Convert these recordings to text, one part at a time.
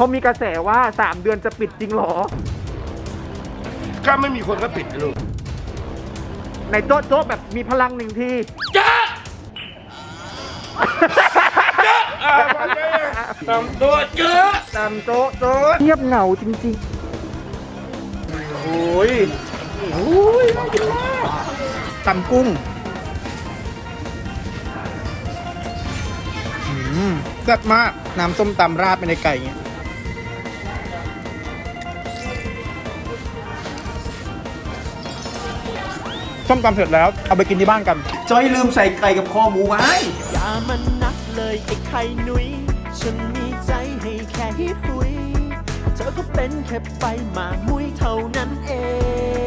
เขามีกระแสว่า 3 เดือนจะปิดจริงเหรอ ก็ไม่มีคนก็ปิดนะลูกในโจ๊ะโจ๊ะแบบมีพลังหนึ่งทีจ้าอ่ามาเลยตำตัวเจอตามโจ๊ะโจ๊ะเงียบเหงาจริงๆ โอ้ย โอ้ยน่ากินมากตำกุ้งอืมแซ่บมาก น้ำส้มตำราดไปในไก่เงี้ย ส้มตำเสร็จแล้วเอาไปกินที่บ้านกัน จอยลืมใส่ไก่กับคอหมูไว้ อย่ามันนักเลยไอ้ไข่หนุยฉันมีใจให้แค่ฮิหุย เธอก็เป็นแค่ไปหมามุยเท่านั้นเอง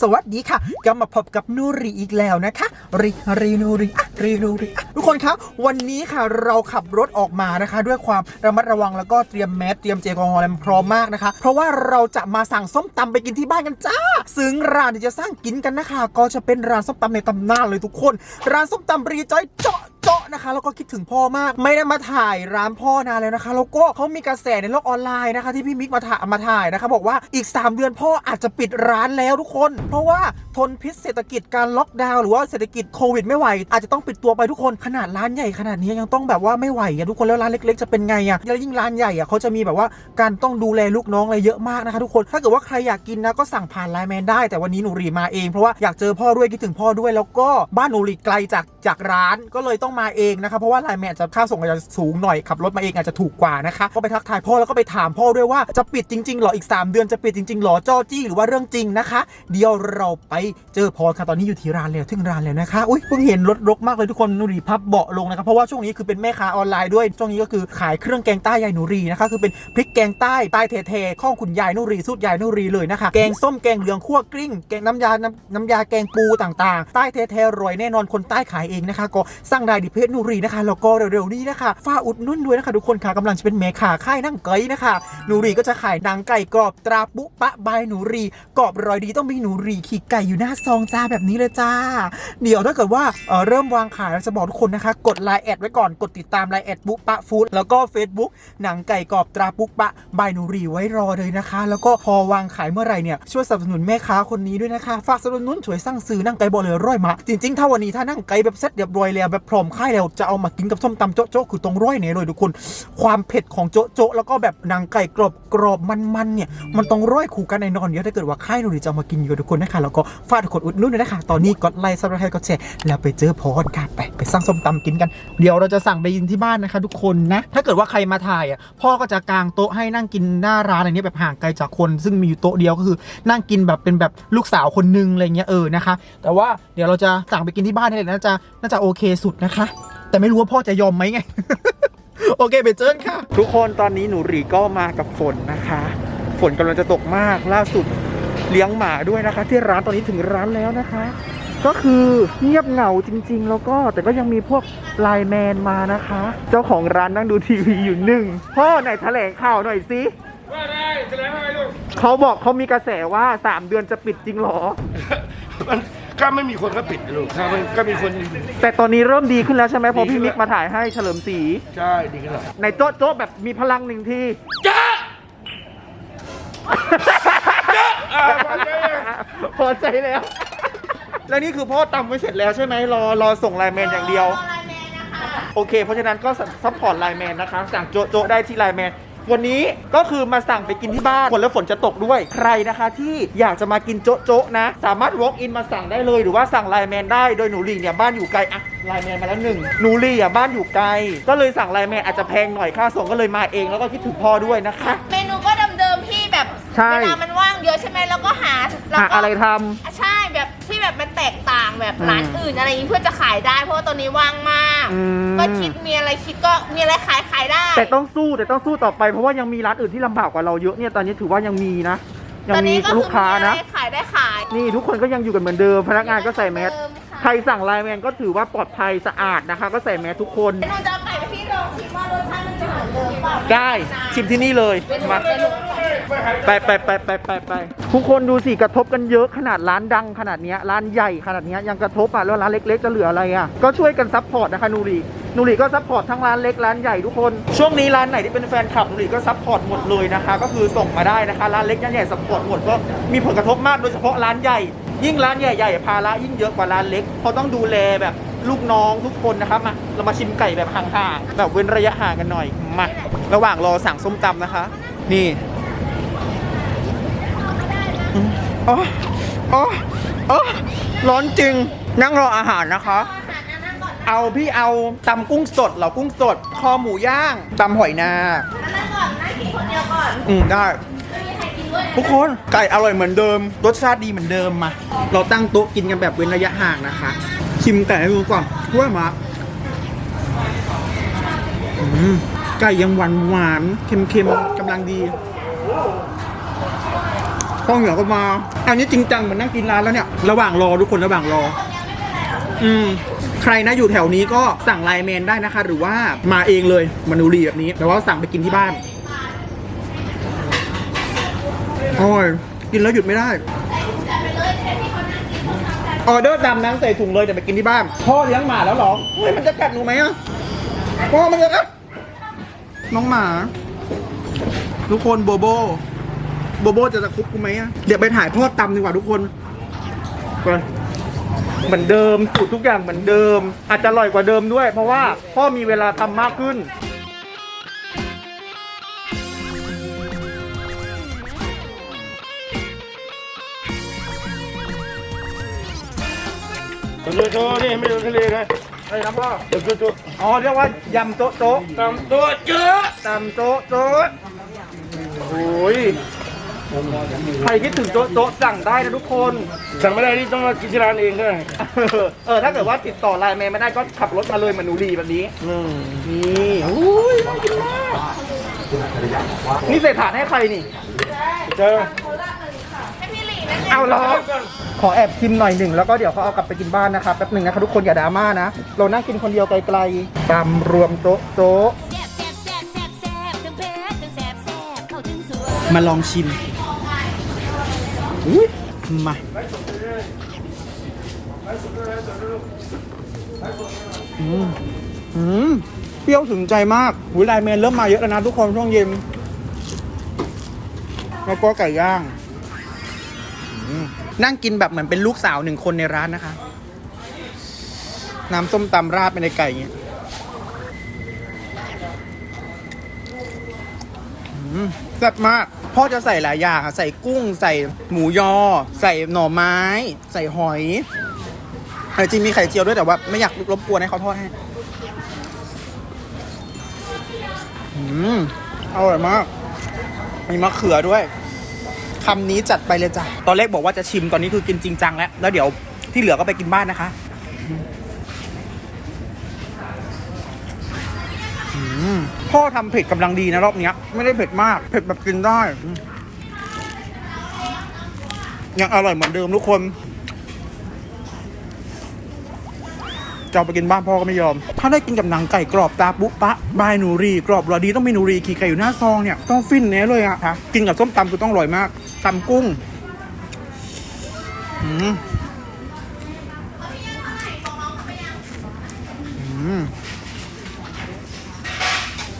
สวัสดีค่ะก็มาพบกับนูรีอีกแล้วนะคะรีรีนูรีอะรีนูรีอะทุกคนคะวันนี้ค่ะเราขับรถออกมานะคะ ด้วยความระมัดระวังแล้วก็เตรียมแมสเตรียมเจลแอลกอฮอล์อะไรมพร้อมมากนะคะ เพราะว่าเราจะมาสั่งส้มตำไปกินที่บ้านกันจ้า ซึ่งร้านที่จะสร้างกินกันนะคะ ก็จะเป็นร้านส้มตำในตำนานเลยทุกคน ร้านส้มตำรีจอยเจาะเจาะนะคะแล้วก็คิดถึงพ่อมาก ไม่ได้มาถ่ายร้านพ่อนานแล้วนะคะ แล้วก็เขามีกระแสในโลกออนไลน์นะคะ ที่พี่มิกมาถ่ายมาถ่ายนะคะ บอกว่าอีก 3 เดือนพ่ออาจจะปิดร้านแล้วทุกคนเพราะว่า ทนพิษเศรษฐกิจการล็อกดาวน์หรือว่าเศรษฐกิจโควิดไม่ไหว อาจจะต้องปิดตัวไปทุกคนขนาดร้านใหญ่ขนาดนี้ยังต้องแบบว่าไม่ไหวอะทุกคนแล้วร้านเล็ก ๆ จะเป็นไงอะแล้วยิ่งร้านใหญ่อะเขาจะมีแบบว่าการต้องดูแลลูกน้องอะไรเยอะมากนะคะทุกคนถ้าเกิดว่าใครอยากกินนะก็สั่งผ่านไลน์แมนได้แต่วันนี้หนูรีมาเองเพราะว่าอยากเจอพ่อด้วยคิดถึงพ่อด้วย แล้วก็บ้านหนูรีไกลจากจากร้านก็เลยต้องมาเองนะคะเพราะว่าไลน์แมนจะค่าส่งอาจจะสูงหน่อยขับรถมาเองอาจจะถูกกว่านะคะก็ไปทักทายพ่อแล้วก็ไปถามพ่อด้วยว่าจะปิดจริงๆหรออีก 3 เดือนจะปิดจริงๆหรอจ้อจี้หรือว่าเรื่องจริงนะคะ เดี๋ยวเราไปเจอพอค่ะตอนนี้อยู่ที่ร้านแล้วถึงร้านแล้วนะคะอุ้ยเพิ่งเห็นรถรกมากเลยทุกคนหนูรีพับเบาะลงนะคะเพราะว่าช่วงนี้คือเป็นแม่ค้าออนไลน์ด้วยช่วงนี้ก็คือขายเครื่องแกงใต้ยายหนูรีนะคะคือเป็นพริกแกงใต้ใต้เทๆข้องคุณยายหนูรีสูตรยายหนูรีเลยนะคะแกงส้มแกงเหลืองคั่วกลิ้งแกงน้ำยาน้ำน้ำยาแกงปูต่างๆ ใต้เทๆรวยแน่นอนคนใต้ขายเองนะคะ ก็สร้างรายดิเพจหนูรีนะคะแล้วก็เร็วๆนี้นะคะฝ้าอุดนุ่นด้วยนะคะทุกคนค่ะกำลังจะเป็นเมคาค่ายนั่งไก่นะคะหนูรีก็จะขายนังไก่กรอบตราปุปะบายหนูรีกรอบรอยดีต้องมีหนูรีขีดไก่อยู่หน้าซองจ้าแบบนี้เลยจ้า เดี๋ยวถ้าเกิดว่าเเริ่มวางขายเราจะบอกทุกคนนะคะ กดไลน์แอดไว้ก่อนกดติดตามไลน์แอดปุ๊ปะฟู้ดแล้วก็ Facebook หนังไก่กรอบตราปุ๊กปะบายนูรีไว้รอเลยนะคะ แล้วก็พอวางขายเมื่อไหร่เนี่ยช่วยสนับสนุนแม่ค้าคนนี้ด้วยนะคะ ฝากสนับสนุนช่วยสร้างซื้อนั่งไก่บอเลยร้อยมาจริงๆถ้าวันนี้ถ้านั่งไก่แบบเซ็ตเรียบร้อยแล้วแบบพร้อมค่ายแล้วจะเอามากินกับส้มตำโจ๊ะโจ๊ะคือตรงร้อยเนี่ยเลยทุกคน ความเผ็ดของโจ๊ะโจ๊ะแล้วก็แบบหนังไก่กรอบกรอบมันๆเนี่ยมันต้องร้อยคู่กันแน่นอนเดี๋ยวถ้าเกิดว่าค่ายนูดีจะเอามากินอยู่ทุกคนนะคะแล้วก็ฝากทุกคนอุดหนุ่นด้วยนะคะ ตอนนี้กดไลค์ซับสไครต์กดแชร์แล้วไปเจอพอกันค่ะไปไปสร้างส้มตำกินกัน เดี๋ยวเราจะสั่งไปกินที่บ้านนะคะ ทุกคนนะ ถ้าเกิดว่าใครมาถ่ายอะพ่อก็จะกางโต๊ะให้นั่งกินหน้าร้านอะไรเนี้ยแบบห่างไกลจากคน ซึ่งมีอยู่โต๊ะเดียวก็คือ นั่งกินแบบเป็นแบบลูกสาวคนนึงอะไรเงี้ยเออนะคะ แต่ว่าเดี๋ยวเราจะสั่งไปกินที่บ้านนี่แหละน่าจะน่าจะโอเคสุดนะคะ แต่ไม่รู้ว่าพ่อจะยอมไหมไงโอเคไปเจอกันค่ะ ทุกคนตอนนี้หนูหรีก็มากับฝนนะคะ ฝนกำลังจะตกมากล่าสุด เลี้ยงหมาด้วยนะคะ ที่ร้านตอนนี้ถึงร้านแล้วนะคะ ก็คือเงียบเหงาจริง ๆ แล้วก็แต่ก็ยังมีพวกไลน์แมนมานะคะ เจ้าของร้านนั่งดูทีวีอยู่หนึ่งพ่อไหนแถลงข่าวหน่อยสิว่าได้แสดงว่าไงลูกเขาบอกเขามีกระแสว่า 3 เดือนจะปิดจริงเหรอ มันก็ไม่มีคนก็ปิดนะลูกถ้ามันก็มีคนแต่ตอนนี้เริ่มดีขึ้นแล้วใช่ไหมพอพี่มิกมาถ่ายให้เฉลิมศรีใช่ดีขึ้นแล้วในโจ๊ะโจ๊ะแบบมีพลังหนึ่งทีจ้าอ่ามาเลย พอใจแล้ว แล้วนี่คือพ่อตำไว้เสร็จแล้วใช่ไหมรอรอส่งไลน์แมนอย่างเดียวโอเค เพราะฉะนั้นก็ซัพพอร์ตไลน์แมนนะคะสั่งโจ๊ะโจ๊ะได้ที่ไลน์แมน วันนี้ก็คือมาสั่งไปกินที่บ้านฝนแล้วฝนจะตกด้วย ใครนะคะที่อยากจะมากินโจ๊ะโจ๊ะนะ สามารถ walk in มาสั่งได้เลย หรือว่าสั่งไลน์แมนได้ โดยหนูลีเนี่ยบ้านอยู่ไกลอะไลน์แมนมาแล้วหนึ่ง หนูลีอะบ้านอยู่ไกล ก็เลยสั่งไลน์แมนอาจจะแพงหน่อยค่าส่งก็เลยมาเองแล้วก็คิดถึงพ่อด้วยนะคะ เมนูก็เดิมๆที่แบบ ใช่ เวลามันว่างเยอะใช่ไหมแล้วก็หาแล้วหาก็อะไรทอะใช่แบบที่แบบมันแตกต่างแบบอืมร้านอื่นอะไรอย่างนี้เพื่อจะขายได้ เพราะว่าตอนนี้ว่างมาก อืม ก็คิดมีอะไรคิดก็มีอะไรขายขายได้ำแต่ต้องสู้แต่ต้องสู้ต่อไปเพราะว่ายังมีร้านอื่นที่ลำบากกว่าเราเยอะเนี่ยตอนนี้ถือว่ายังมีนะ ยัตอนมีนี้ก็ลูคืกอค้ามีอะไรนะขายได้ขายนี่ทุกคนก็ยังอยู่กันเหมือนเดิมพนักงานก็ใส่แมสเดิมค่ะใครสั่งไลน์แมนก็ถือว่าปลอดภัยสะอาดนะคะ ก็ใส่แมสทุกคนเดี๋ยวหนูจะเอาไก่ไปที่โรงชิมว่ารสชาติมันจะเหมือนเดิมเปล่าได้ชิมที่นี่เลยเป็นหนูมาเป็นหนู ไปไปไปไปไปไปทุกคนดูสิกระทบกันเยอะขนาดร้านดังขนาดเนี้ยร้านใหญ่ขนาดเนี้ยยังกระทบอะแล้วร้านเล็ก ๆ จะเหลืออะไรอะก็ช่วยกันซัพพอร์ตนะคะนูรีนูหลีก็ซัพพอร์ตทั้งร้านเล็กร้านใหญ่ทุกคนช่วงนี้ร้านไหนที่เป็นแฟนคลับนูหลีก็ซัพพอร์ตหมดเลยนะคะ ก็คือส่งมาได้นะคะร้านเล็กร้านใหญ่ซัพพอร์ตหมดก็มีผลกระทบมากโดยเฉพาะร้านใหญ่ ยิ่งร้านใหญ่ๆภาระยิ่งเยอะกว่าร้านเล็กเพราะต้องดูแลแบบลูกน้องทุกคนนะครับมาเรามาชิมไก่แบบห่างๆแบบเว้นระยะห่างกันหน่อยมาระหว่างรอสั่งส้มตำนะคะ นี่ อืมอ๋ออ๋ออ๋อร้อนจริง นั่งรออาหารนะคะ เอาพี่เอาตำกุ้งสดเหรอกุ้งสด คอหมูย่างตำหอยนานั่งก่อนนั่งกินคนเดียวก่อนอืมได้ ไม่มีใครกินด้วยนะทุกคนไก่อร่อยเหมือนเดิม รสชาติดีเหมือนเดิมมา เราตั้งโต๊ะกินกันแบบเว้นระยะห่างนะคะ ชิมไก่ให้ดูก่อนว่ามาอืมไก่ยังหวานหวานๆเค็มๆกำลังดี ข้าวเหนียวก็มา อันนี้จริงจังเหมือนนั่งกินร้านแล้วเนี่ย ระหว่างรอทุกคนระหว่างรอ อืม ใครนะอยู่แถวนี้ก็สั่งไลน์แมนได้นะคะ หรือว่ามาเองเลยมานูรีแบบนี้ แต่ว่าสั่งไปกินที่บ้านอร่อยกินแล้วหยุดไม่ได้ออเดอร์ดำนั้นใส่ถุงเลยแต่ไปกินที่บ้าน พ่อเลี้ยงหมาแล้วหรอเฮ้ยมันจะกัดหนูไหมอะพ่อมันจะกัดน้องหมา ทุกคนโบโบ โบโบจะตะคุบกูไหมอะเดี๋ยวไปถ่ายพ่อตำดีกว่าทุกคนไปเหมือนเดิมสูตรทุกอย่างเหมือนเดิม อาจจะอร่อยกว่าเดิมด้วย เพราะว่าพ่อมีเวลาทำมากขึ้นทะเลโตนี่ไม่ดูทะเลนะอะไรนะพ่อเดี๋ยวจุ๊อ๋อเรียกว่ายำโต๊ะโต๊ะตำตัวเจอตำโต๊ะโต๊ะโอ้ย ใครคิดถึงโต๊ะโต๊ะสั่งได้นะทุกคน สั่งไม่ได้นี่ต้องมากินที่ร้านเองด้วยเออถ้าเกิดว่าติดต่อไลน์แมนไม่ได้ก็ขับรถมาเลยเหมือนหนูดีแบบนี้นี่โอ้ยน่ากินมากนี่ใส่ถาดให้ใครนี่ เจอให้พี่หลีนะเอาเหรอขอแอบชิมหน่อยหนึ่งแล้วก็เดี๋ยวเขาเอากลับไปกินบ้านนะครับแป๊บหนึ่งนะครับทุกคนอย่าดราม่านะ เรานั่งกินคนเดียวไกลๆตำรวมโต๊ะโต๊ะแซ่บแซ่บแซ่บแซ่บแซ่บทั้งเผ็ดทั้งแซ่บแซ่บเข้าถึงสวนมาลองชิม อุ๊ยมาอืมอืมเปรี้ยวถึงใจมากหุยไลน์แมนเริ่มมาเยอะแล้วนะทุกคนช่วงเย็น แล้วก็ไก่ย่าง นั่งกินแบบเหมือนเป็นลูกสาวหนึ่งคนในร้านนะคะ น้ำส้มตำราดไปในไก่อย่างเงี้ยแซ่บมาก พ่อจะใส่หลายอย่างอะใส่กุ้ง ใส่หมูยอ ใส่หน่อไม้ ใส่หอยแต่จริงมีไข่เจียวด้วยแต่ว่าไม่อยากรบกวนให้เขาทอดให้อืมอร่อยมาก มีมะเขือด้วยคำนี้จัดไปเลยจ้ะ ตอนแรกบอกว่าจะชิมตอนนี้คือกินจริงจังแล้ว แล้วเดี๋ยวที่เหลือก็ไปกินบ้านนะคะอืม พ่อทำเผ็ดกำลังดีนะรอบเนี้ย ไม่ได้เผ็ดมาก เผ็ดแบบกินได้ ยังอร่อยเหมือนเดิมทุกคนจะไปกินบ้านพ่อก็ไม่ยอม ถ้าได้กินกับหนังไก่กรอบตาปุ๊ปะบายหนูรีกรอบรอดีต้องมีหนูรีขี่ไก่อยู่หน้าซองเนี่ยต้องฟินแน่เลยอะค่ะกินกับส้มตำคือต้องอร่อยมากตำกุ้ง อืม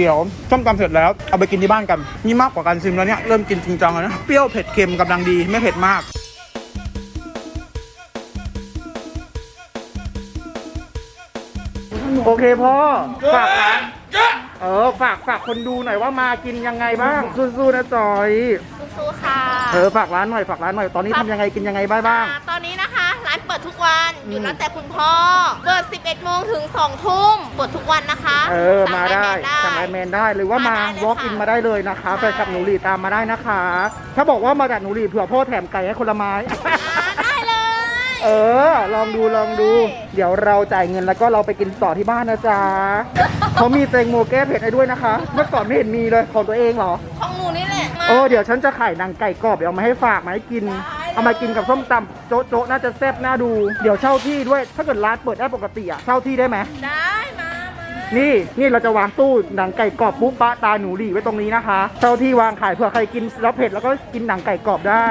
เดี๋ยวส้มตำเสร็จแล้วเอาไปกินที่บ้านกันนี่มากกว่าการซิมแล้วเนี่ยเริ่มกินจริงจังแล้วนะเปรี้ยวเผ็ดเค็มกำลังดีไม่เผ็ดมากโอเคพ่อฝากร้านเออฝากฝากคนดูหน่อยว่ามากินยังไงบ้างสู้ๆนะจอยสู้ๆค่ะเออฝากร้านหน่อยฝากร้านหน่อยตอนนี้ทำยังไงกินยังไงบ้างบ้างอ่าตอนนี้นะคะร้านเปิดทุก วันอยู่อืมแล้วแต่คุณพ่อ เปิด 11 โมงถึง 2 ทุ่มเปิดทุกวันนะคะเออ มาได้สั่งสั่งไลไลน์น์แมแมนนได้ หรือว่ามามาได้เลยวอล์กอินค่ะ มาได้เลยนะคะใช่แฟนคลับหนูหลีตามมาได้นะคะ ถ้าบอกว่ามาจากหนูหลีเผื่อพ่อแถมไก่ให้คนละไม้ อ่าได้เลย เออ ลองดูลองดู เดี๋ยวเราจ่ายเงินแล้วก็เราไปกินต่อที่บ้านนะจ๊ะ เขามีแตงโมแก้เผ็ดให้ด้วยนะคะ เมื่อก่อนไม่เห็นมีเลยของตัวเองเหรอ ของหนูนี่แหละมาโอ้เดี๋ยวฉันจะขายหนังไก่กรอบเดี๋ยวเอามาให้ฝากมาให้กิน เอามากินกับส้มตำโจ๊ะโจ๊ะน่าจะแซ่บน่าดู เดี๋ยวเช่าที่ด้วย ถ้าเกิดร้านเปิดได้ปกติอะเช่าที่ได้ไหม ได้มามานี่นี่เราจะวางตู้หนังไก่กรอบปุ๊บปะตาหนูหลีไว้ตรงนี้นะคะเช่าที่วางขายเผื่อใครกินแล้วเผ็ดแล้วก็กินหนังไก่กรอบได้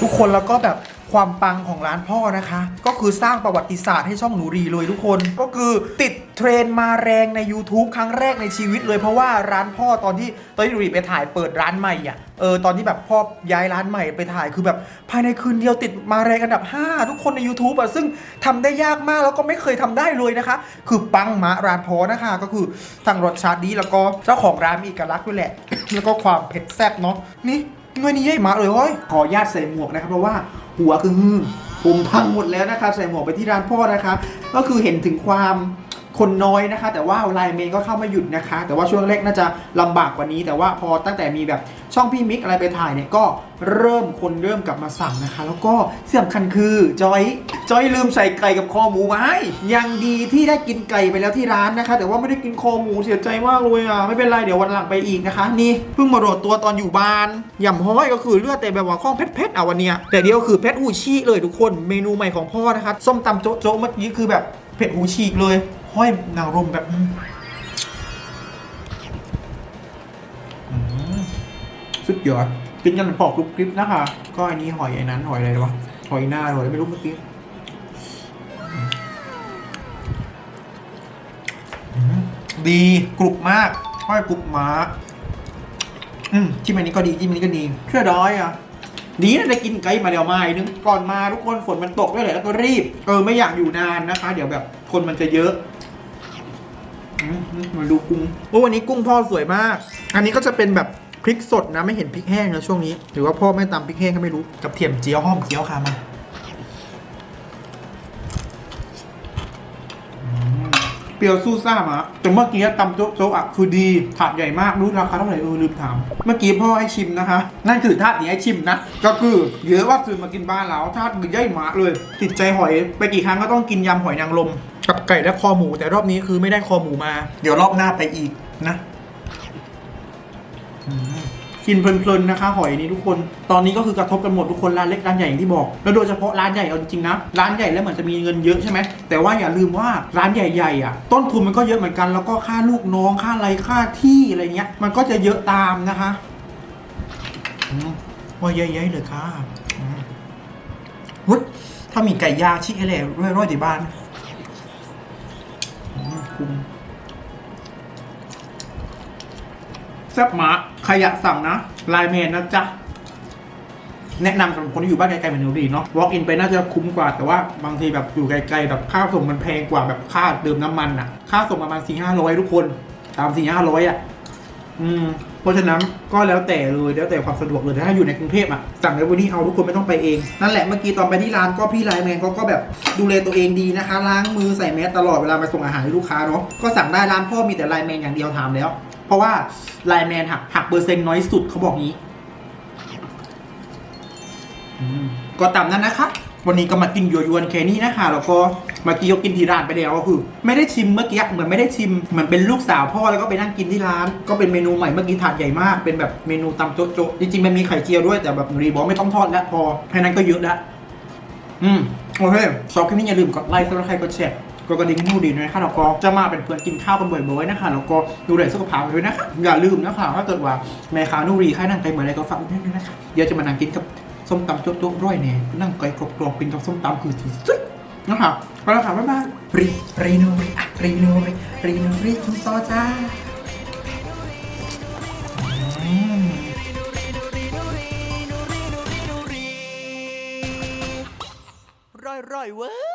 ทุกคนแล้วก็แบบ ความปังของร้านพ่อนะคะ ก็คือสร้างประวัติศาสตร์ให้ช่องหนูรีเลยทุกคน ก็คือติดเทรนมาแรงใน YouTube ครั้งแรกในชีวิตเลยเพราะว่าร้านพ่อตอนที่ตอนที่หนูรีไปถ่ายเปิดร้านใหม่อะเออตอนที่แบบพ่อย้ายร้านใหม่ไปถ่ายคือแบบภายในคืนเดียวติดมาแรงอันดับ 5 ทุกคนใน YouTube อะซึ่งทำได้ยากมากแล้วก็ไม่เคยทำได้เลยนะคะ คือปังมาร้านพ่อนะคะ ก็คือทางรสชาติดีแล้วก็เจ้าของร้านมีเอกลักษณ์ด้วยแหละ แล้วก็ความเผ็ดแซ่บเนาะนี่ เงยนนี้ใหญ่มากเลยเฮ้ยขอญาตใส่หมวกนะครับเพราะว่าหัวคือหืมผมพังหมดแล้วนะคะใส่หมวกไปที่ร้านพ่อนะคะก็คือเห็นถึงความ คนน้อยนะคะ แต่ว่าไลน์เมนก็เข้ามาหยุดนะคะ แต่ว่าช่วงแรกน่าจะลำบากกว่านี้ แต่ว่าพอตั้งแต่มีแบบช่องพี่มิกอะไรไปถ่ายเนี่ยก็เริ่มคนเริ่มกลับมาสั่งนะคะ แล้วก็ที่สำคัญคือจอยจอยลืมใส่ไก่กับคอหมูมาให้ยังดีที่ได้กินไก่ไปแล้วที่ร้านนะคะ แต่ว่าไม่ได้กินคอหมูเสียใจมากเลยอะไม่เป็นไรเดี๋ยววันหลังไปอีกนะคะ นี่เพิ่งมาโดดตัวตอนอยู่บ้านยำห้อยก็คือเลือดแต่แบบว่าข้องเพชรๆอะวันเนี้ยแต่เดียวคือเพชรหูชีเลยทุกคนเมนูใหม่ของพ่อนะคะส้มตำโจ๊ะโจ๊ะเมื่อกี้คือแบบเผ็ดหูฉีกเลย ห้อยนางรมแบบอืมอืมสุดยอดกินกันปอกกรุบกริบนะคะ ก็อันนี้หอยไอ้นั้น หอยอะไรวะหอยหน้าหอยอะไรไม่รู้เมื่อกี้อืมดีกรุบมากห้อยกรุบม้าอืมจิ้มอันนี้ก็ดีจิ้มอันนี้ก็ดีเชื่อด้อยอะดีนะได้กินไก่มาเดี๋ยวมาอีกนึงก่อนมาทุกคนฝนมันตกด้วยแหละแล้วก็รีบเออไม่อยากอยู่นานนะคะ เดี๋ยวแบบคนมันจะเยอะอื มมาดูกุ้งโอ้วันนี้กุ้งพ่อสวยมาก อันนี้ก็จะเป็นแบบพริกสดนะไม่เห็นพริกแห้งนะช่วงนี้หรือว่าพ่อไม่ตำพริกแห้งก็ไม่รู้กับเทียมเจียวหอมเจียวค่ะมาอืมเปรี้ยวสู้ซ่ามะแต่เมื่อกี้ตำโจ๊ะโจ๊ะอะคือดีถาดใหญ่มากรู้ราคาเท่าไหร่เออลืมถาม เมื่อกี้พ่อให้ชิมนะคะ นั่นคือถาดนี้ให้ชิมนะ ก็คือเยอะว่าซื้อมากินบ้านแล้วถาดมันใหญ่มากเลย ติดใจหอย ไปกี่ครั้งก็ต้องกินยำหอยนางรม กับไก่และคอหมู แต่รอบนี้คือไม่ได้คอหมูมา เดี๋ยวรอบหน้าไปอีกนะกินเพลินๆนะคะ หอยนี้ทุกคน ตอนนี้ก็คือกระทบกันหมดทุกคนร้านเล็กร้านใหญ่อย่างที่บอก แล้วโดยเฉพาะร้านใหญ่เอาจริงๆนะ ร้านใหญ่แล้วเหมือนจะมีเงินเยอะใช่ไหมแต่ว่าอย่าลืมว่าร้านใหญ่ๆอะ ต้นทุนมันก็เยอะเหมือนกัน แล้วก็ค่าลูกน้องค่าอะไรค่าที่อะไรเงี้ย มันก็จะเยอะตามนะคะอืมว่าเยอะๆเลยค่ะวุ้ยถ้ามีไก่ย่างชิคเอเล่ร่อยๆที่บ้าน คุ้มแซ่บหมาใครอยากสั่งนะไลน์แมนนะจ๊ะ แนะนำสำหรับคนที่อยู่บ้านไกลๆเหมือนเราดีเนาะ walk in ไปน่าจะคุ้มกว่า แต่ว่าบางทีแบบอยู่ไกลๆแบบค่าส่งมันแพงกว่าแบบค่าเดิมน้ำมันอะค่าส่งประมาณสี่ห้าร้อยทุกคน ตามสี่ห้าร้อยอะอืม เพราะฉะนั้นก็แล้วแต่เลยแล้วแต่ความสะดวกเลยถ้าอยู่ในกรุงเทพอะสั่งในวันนี้เอาทุกคนไม่ต้องไปเองนั่นแหละเมื่อกี้ตอนไปที่ร้านก็พี่ไลน์แมนเขาก็แบบดูแลตัวเองดีนะคะ ล้างมือใส่แมสตลอดเวลามาส่งอาหารให้ลูกค้าเนาะก็สั่งได้ร้านพ่อมีแต่ไลน์แมนอย่างเดียวถามแล้ว เพราะว่าไลน์แมนหักหักเปอร์เซ็นต์น้อยสุดเขาบอกงี้ก็ตามนั้นนะคะ วันนี้ก็มากินยัวยวนแค่นี้นะคะแล้วก็ เมื่อกี้ยกกินที่ร้านไปแล้วก็คือ ไม่ได้ชิมเมื่อกี้เหมือนไม่ได้ชิมเหมือนเป็นลูกสาวพ่อแล้วก็ไปนั่งกินที่ร้าน ก็เป็นเมนูใหม่เมื่อกี้ถาดใหญ่มากเป็นแบบเมนูตำโจ๊ะโจ๊ะจริงๆมันมีไข่เจียวด้วยแต่แบบรีบอกไม่ต้องทอดแล้วพอแค่นั้นก็เยอะล้วอืมโอเคชอบคลิปนี้อย่าลืมกดไลค์ซับสไครกดแชร์กดกระดิ่งให้ดูดีนะคะแล้วก็จะมาเป็นเพื่อนกินข้าวกันบ่อยๆนะคะแล้วก็ดูแลสุขภาพด้วยนะคะอย่าลืมนะคะถ้าเกิดว่าแม่ค้านูรีค่ายนั่งไกลเหมือนอะไรก็ฝากด้วยนะคะเดี๋ยวจะมานั่งกินกับส้มตำโจ๊ะๆร้อยแน่นั่งไกลกรอบๆกินกับส้มตำคือที่สุด นะคะไปแล้วค่ะบ๊ายบายรีรีโนรีอะรีโนรีรีโนรีคุณต่อจ้าอืมร่อยร่อยๆเว้ย